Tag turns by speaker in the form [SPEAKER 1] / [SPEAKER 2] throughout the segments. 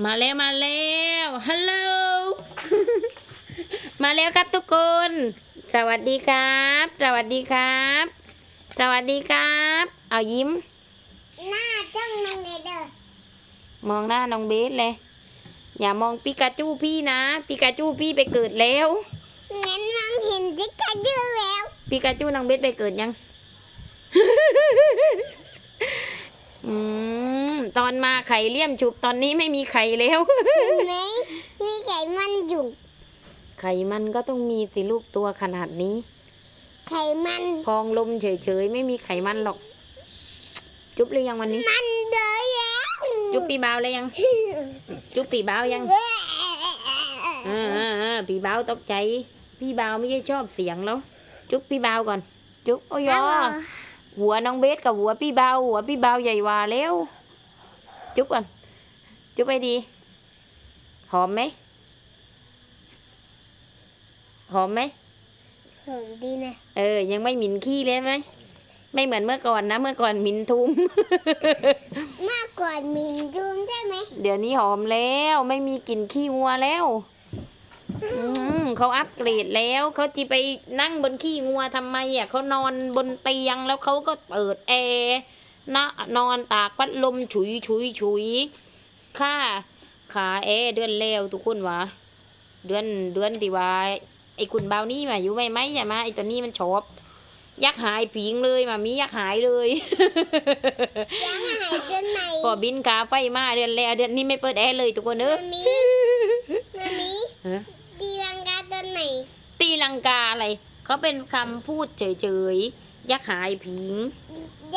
[SPEAKER 1] มาแล้วมาแล้วฮัลโหลมาแล้วครับทุกคน สวัสดีครับ สวัสดีครับ สวัสดีครับ เอายิ้ม
[SPEAKER 2] หน้าจ้องน้องเนเดอร์
[SPEAKER 1] มองหน้าน้องเบสเลย อย่ามองปิกาจูพี่นะปิกาจูพี่ไปเกิดแล้ว
[SPEAKER 2] งั้นน้องเห็นจิกกาจูแล้ว
[SPEAKER 1] ปิกาจูน้องเบสไปเกิดยังอืม ตอนมาไข่เลี่ยมฉุบตอนนี้ไม่มีไข่แล้ว
[SPEAKER 2] เห็นไหมมีไก่มันอยู่
[SPEAKER 1] ไข่มันก็ต้องมีสิลูกตัวขนาดนี้
[SPEAKER 2] ไข่มัน
[SPEAKER 1] พองลมเฉยๆไม่มีไขมันหรอก จุ๊บหรือยังวันนี้
[SPEAKER 2] มันเดยแล้ว
[SPEAKER 1] จุ๊บปีบาวเลยยัง จุ๊บปีบาวยังอ่าอ่าอ่าปีบาวตกใจ พี่บาวไม่ใช่ชอบเสียงแล้ว จุ๊บพี่บาวก่อน จุ๊บโอ้ยอหัวน้องเบสกับหัวพี่บาวหัวพี่บาวใหญ่กว่าแล้ว จุ๊บก่อน จุ๊บไปดี หอมไหม หอมไหม
[SPEAKER 2] หอมดีนะ
[SPEAKER 1] เออ ยังไม่หมิ่นขี้เลยไหม ไม่เหมือนเมื่อก่อนนะ เมื่อก่อนหมิ่นทุม
[SPEAKER 2] มากกว่ามินจูมใช่ไหม
[SPEAKER 1] เดี๋ยวนี้หอมแล้ว ไม่มีกลิ่นขี้งัวแล้ว อืมเขาอัปเกรดแล้ว เขาจะไปนั่งบนขี้งัวทำไมอะ เขานอนบนเตียงแล้วเขาก็เปิดแอร์ นะนอนตากพัดลมฉุยฉุยฉุยค่าขาแอร์เดือนแล้วทุกคนวะเดือนเดือนที่ว่าไอ้คุณเบาวนี่มาอยู่ไหมไหมใช่ไหมไอ้ตัวนี้มันชอบยักหายผิงเลยมามียักหายเลย
[SPEAKER 2] ยังหายจนไหน
[SPEAKER 1] พอบินกาไฟมาเดือนแล้วเดือนนี้ไม่เปิดแอร์เลยทุกคนเนอะ
[SPEAKER 2] มามีมามี
[SPEAKER 1] ฮะ
[SPEAKER 2] ตีลังกาตอนไหน
[SPEAKER 1] ตีลังกาอะไรเขาเป็นคำพูดเฉยๆ ยักหายผิง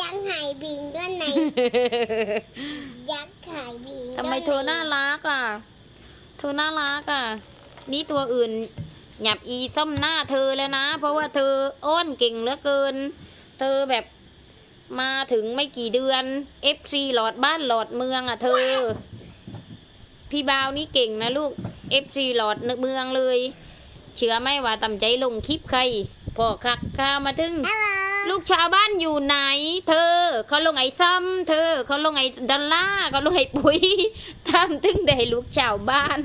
[SPEAKER 2] ยังหายบินตอนไหนยักษ์หายบิน
[SPEAKER 1] ทำไมเธอน่ารักอะ เธอน่ารักอะ นี่ตัวอื่น หยับอีซ่อมหน้าเธอแล้วนะ เพราะว่าเธออ้อนเก่งเหลือเกิน เธอแบบมาถึงไม่กี่เดือน FC หลอดบ้านหลอดเมืองอะ เธอ พี่บาวนี่เก่งนะลูก FC หลอดเมืองเลย เชื่อไหมว่าตำใจลงคลิปใครพอคักข้าวมาถึง
[SPEAKER 2] ฮั ลโหล
[SPEAKER 1] ลูกชาวบ้านอยู่ไหน เธอ เขาลงไอ้ซ้ำเธอ เขาลงไอ้ดอลล่าร์เขาลงไอ้ปุ๋ยทำถึงได้ลูกชาวบ้าน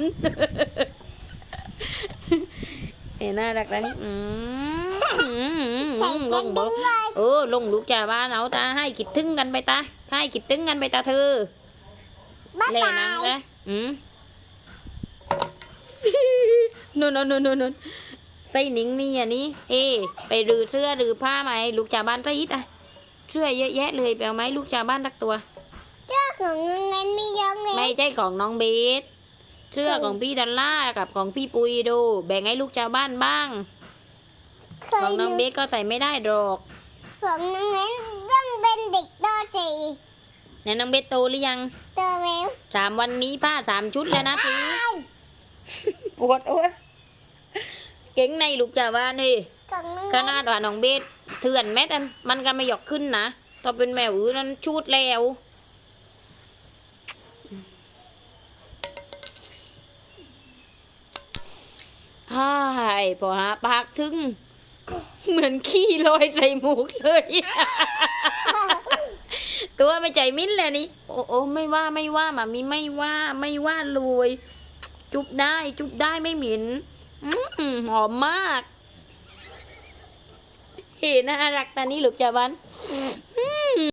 [SPEAKER 1] เห็นน่ารักนะนี่อืมอืม
[SPEAKER 2] ใส่
[SPEAKER 1] อืม
[SPEAKER 2] ก
[SPEAKER 1] ล
[SPEAKER 2] ระ
[SPEAKER 1] งบ
[SPEAKER 2] ดิ่
[SPEAKER 1] อก
[SPEAKER 2] งเลย
[SPEAKER 1] เออลงลูกชาวบ้านเอาตาให้คิดถึงกันไปตาให้คิดถึงกันไปตาเธอ
[SPEAKER 2] บ๊าย
[SPEAKER 1] เล่
[SPEAKER 2] บา
[SPEAKER 1] นัง
[SPEAKER 2] ย
[SPEAKER 1] นะอืมนู่นนู่นนู่นนู่น ใส่หนิงนี่อันนี้ เอ้ไปรื้อเสื้อรื้อผ้ามาให้ลูกชาวบ้านใส่อีกอะเสื้อเยอะแยะเลยไปเอาไหมลูกชาวบ้านตักตัว
[SPEAKER 2] เจ้าของเงินเงินไม่ยอมเลย
[SPEAKER 1] ไม่ใช่ของน้องเบสเสื้อของพี่ดอลล่าร์กับของพี่ปุยดู แบ่งให้ลูกชาวบ้านบ้าง
[SPEAKER 2] เค
[SPEAKER 1] ขอยงน้องเบสก็ใส่ไม่ได้หรอก
[SPEAKER 2] ของน้องเงินต้องเป็นเด็กโตจี
[SPEAKER 1] ไหนน้องเบสโตหรือยัง
[SPEAKER 2] โตแล้ว
[SPEAKER 1] สามวันนี้ผ้าสามชุดแล้วนะที
[SPEAKER 2] อ้าว
[SPEAKER 1] ปวดโอ้ย เก่งในลูกชาวบ้านนี่
[SPEAKER 2] ของน้อง
[SPEAKER 1] ข
[SPEAKER 2] เงิน
[SPEAKER 1] นาดว่าน้องเบสเถื่อนแม้แต่มันก็ไม่หยอกขึ้นนะถ้าเป็นแมวอือนั้นชูดแล้วฮ่ายพอหาปากถึง เหมือนขี้ลอยใส่หมูกเลย ตัวไม่ใจมิ้นเลยนี่ โอ้โอ้ไม่ว่าไม่ว่ามามีไม่ว่าไม่ว่าเลยจุบได้ จุบได้ไม่เหม็นอืม หอมมากเห็นน่ารักตานี้ลูกจาบัน